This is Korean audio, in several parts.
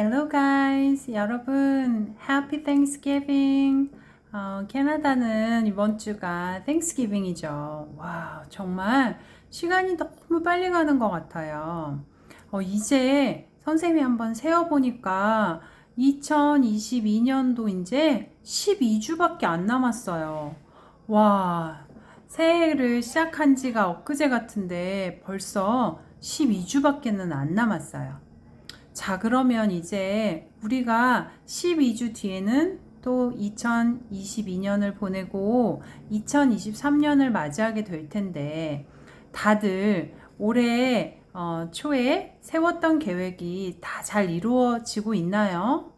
Hello guys, 여러분, Happy Thanksgiving. 어, 캐나다는 이번 주가 Thanksgiving이죠. 와, 정말 시간이 너무 빨리 가는 것 같아요. 어, 이제 선생님이 한번 세어보니까 2022년도 이제 12주밖에 안 남았어요. 와, 새해를 시작한 지가 엊그제 같은데 벌써 12주밖에는 안 남았어요. 자, 그러면 이제 우리가 12주 뒤에는 또 2022년을 보내고 2023년을 맞이하게 될 텐데 다들 올해 어, 초에 세웠던 계획이 다 잘 이루어지고 있나요?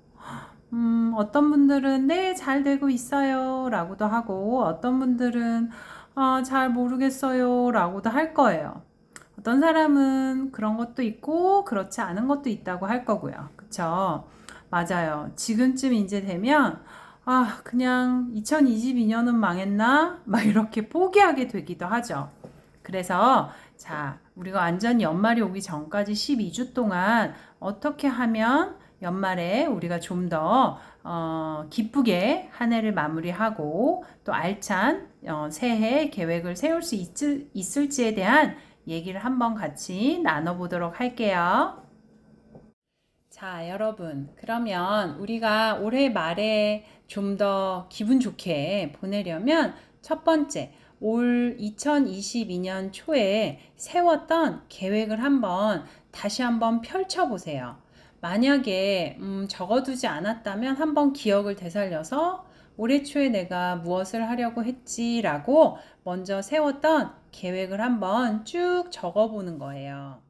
음, 어떤 분들은 네, 잘 되고 있어요. 라고도 하고, 어떤 분들은 아, 잘 모르겠어요. 라고도 할 거예요. 어떤 사람은 그런 것도 있고, 그렇지 않은 것도 있다고 할 거고요. 그쵸? 맞아요. 지금쯤 이제 되면, 아, 그냥 2022년은 망했나? 막 이렇게 포기하게 되기도 하죠. 그래서, 자, 우리가 완전 연말이 오기 전까지 12주 동안 어떻게 하면 연말에 우리가 좀더 어, 기쁘게 한 해를 마무리하고 또 알찬 어, 새해 계획을 세울 수 있을, 있을지에 대한 얘기를 한번 같이 나눠보도록 할게요. 자, 여러분. 그러면 우리가 올해 말에 좀 더 기분 좋게 보내려면 첫 번째, 올 2022년 초에 세웠던 계획을 한번 다시 한번 펼쳐보세요. 만약에 음, 적어두지 않았다면 한번 기억을 되살려서 올해 초에 내가 무엇을 하려고 했지라고 먼저 세웠던 계획을 한번 쭉 적어보는 거예요.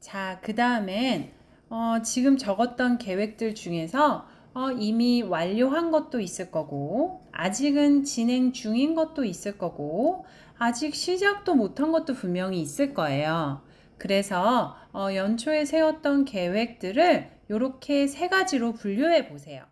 자, 그 다음엔 어, 지금 적었던 계획들 중에서 어, 이미 완료한 것도 있을 거고, 아직은 진행 중인 것도 있을 거고, 아직 시작도 못한 것도 분명히 있을 거예요. 그래서 어, 연초에 세웠던 계획들을 이렇게 세 가지로 분류해 보세요.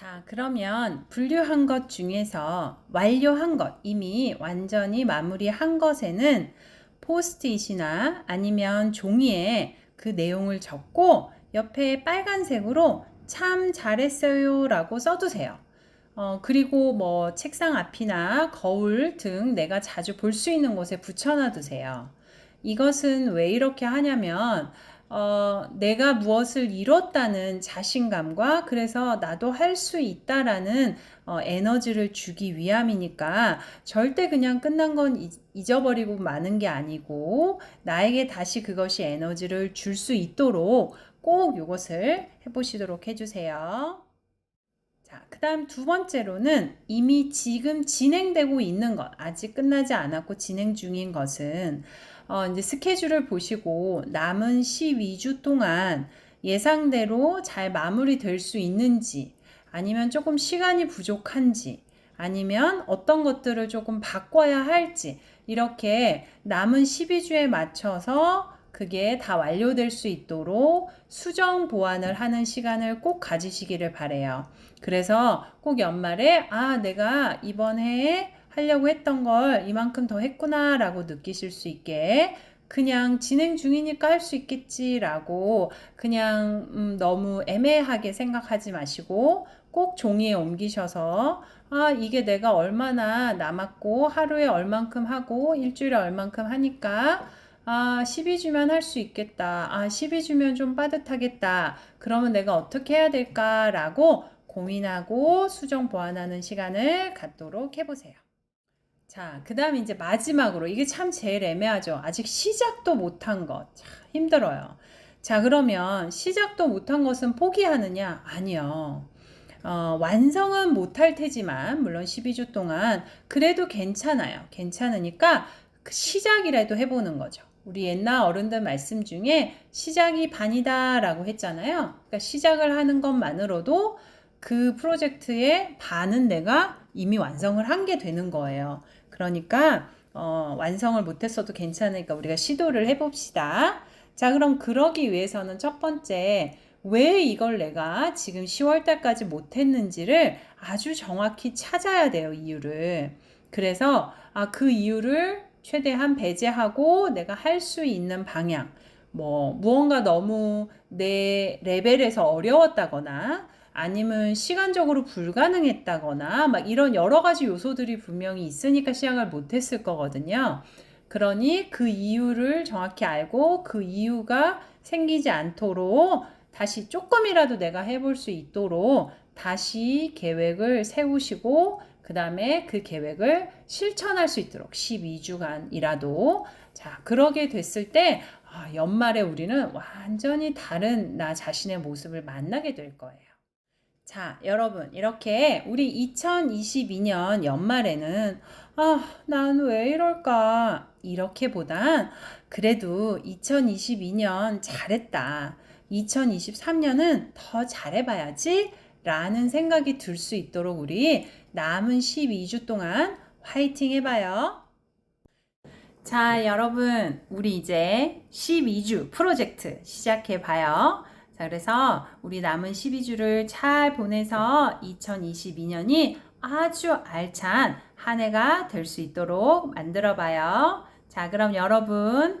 자, 그러면 분류한 것 중에서 완료한 것, 이미 완전히 마무리한 것에는 포스트잇이나 아니면 종이에 그 내용을 적고 옆에 빨간색으로 참 잘했어요 라고 써두세요. 어, 그리고 뭐 책상 앞이나 거울 등 내가 자주 볼 수 있는 곳에 붙여놔 두세요. 이것은 왜 이렇게 하냐면, 어, 내가 무엇을 이뤘다는 자신감과 그래서 나도 할 수 있다라는 어, 에너지를 주기 위함이니까 절대 그냥 끝난 건 잊어버리고 마는 게 아니고 나에게 다시 그것이 에너지를 줄 수 있도록 꼭 이것을 해보시도록 해주세요. 자, 그 다음 두 번째로는 이미 지금 진행되고 있는 것, 아직 끝나지 않았고 진행 중인 것은 어, 이제 스케줄을 보시고 남은 12주 동안 예상대로 잘 마무리될 수 있는지 아니면 조금 시간이 부족한지 아니면 어떤 것들을 조금 바꿔야 할지 이렇게 남은 12주에 맞춰서 그게 다 완료될 수 있도록 수정 보완을 하는 시간을 꼭 가지시기를 바래요. 그래서 꼭 연말에 아 내가 이번 해에 하려고 했던 걸 이만큼 더 했구나라고 느끼실 수 있게 그냥 진행 중이니까 할 수 있겠지라고 그냥 음, 너무 애매하게 생각하지 마시고 꼭 종이에 옮기셔서 아 이게 내가 얼마나 남았고 하루에 얼만큼 하고 일주일에 얼만큼 하니까 아 12주면 할 수 있겠다 아 12주면 좀 빠듯하겠다 그러면 내가 어떻게 해야 될까라고 고민하고 수정 보완하는 시간을 갖도록 해보세요. 자, 그 다음에 이제 마지막으로 이게 참 제일 애매하죠. 아직 시작도 못한 것. 참 힘들어요. 자, 그러면 시작도 못한 것은 포기하느냐? 아니요. 어, 완성은 못할 테지만, 물론 12주 동안, 그래도 괜찮아요. 괜찮으니까 그 시작이라도 해보는 거죠. 우리 옛날 어른들 말씀 중에 시작이 반이다 라고 했잖아요. 그러니까 시작을 하는 것만으로도 그 프로젝트의 반은 내가 이미 완성을 한 게 되는 거예요. 그러니까 어, 완성을 못했어도 괜찮으니까 우리가 시도를 해봅시다. 자, 그럼 그러기 위해서는 첫 번째, 왜 이걸 내가 지금 10월 달까지 못했는지를 아주 정확히 찾아야 돼요, 이유를. 그래서, 아, 그 이유를 최대한 배제하고 내가 할 수 있는 방향. 뭐 무언가 너무 내 레벨에서 어려웠다거나 아니면 시간적으로 불가능했다거나 막 이런 여러 가지 요소들이 분명히 있으니까 시작을 못했을 거거든요. 그러니 그 이유를 정확히 알고 그 이유가 생기지 않도록 다시 조금이라도 내가 해볼 수 있도록 다시 계획을 세우시고 그 다음에 그 계획을 실천할 수 있도록 12주간이라도 자 그러게 됐을 때 아, 연말에 우리는 완전히 다른 나 자신의 모습을 만나게 될 거예요. 자, 여러분, 이렇게 우리 2022년 연말에는 아, 난 왜 이럴까? 이렇게 보단 그래도 2022년 잘했다. 2023년은 더 잘해봐야지. 라는 생각이 들 수 있도록 우리 남은 12주 동안 화이팅 해봐요. 자, 여러분, 우리 이제 12주 프로젝트 시작해봐요. 자, 그래서 우리 남은 12주를 잘 보내서 2022년이 아주 알찬 한 해가 될 수 있도록 만들어 봐요. 자, 그럼 여러분, 어,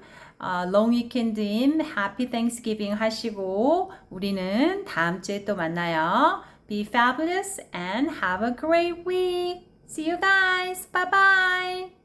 long weekend인 happy Thanksgiving 하시고, 우리는 다음 주에 또 만나요. Be fabulous and have a great week. See you guys. Bye bye.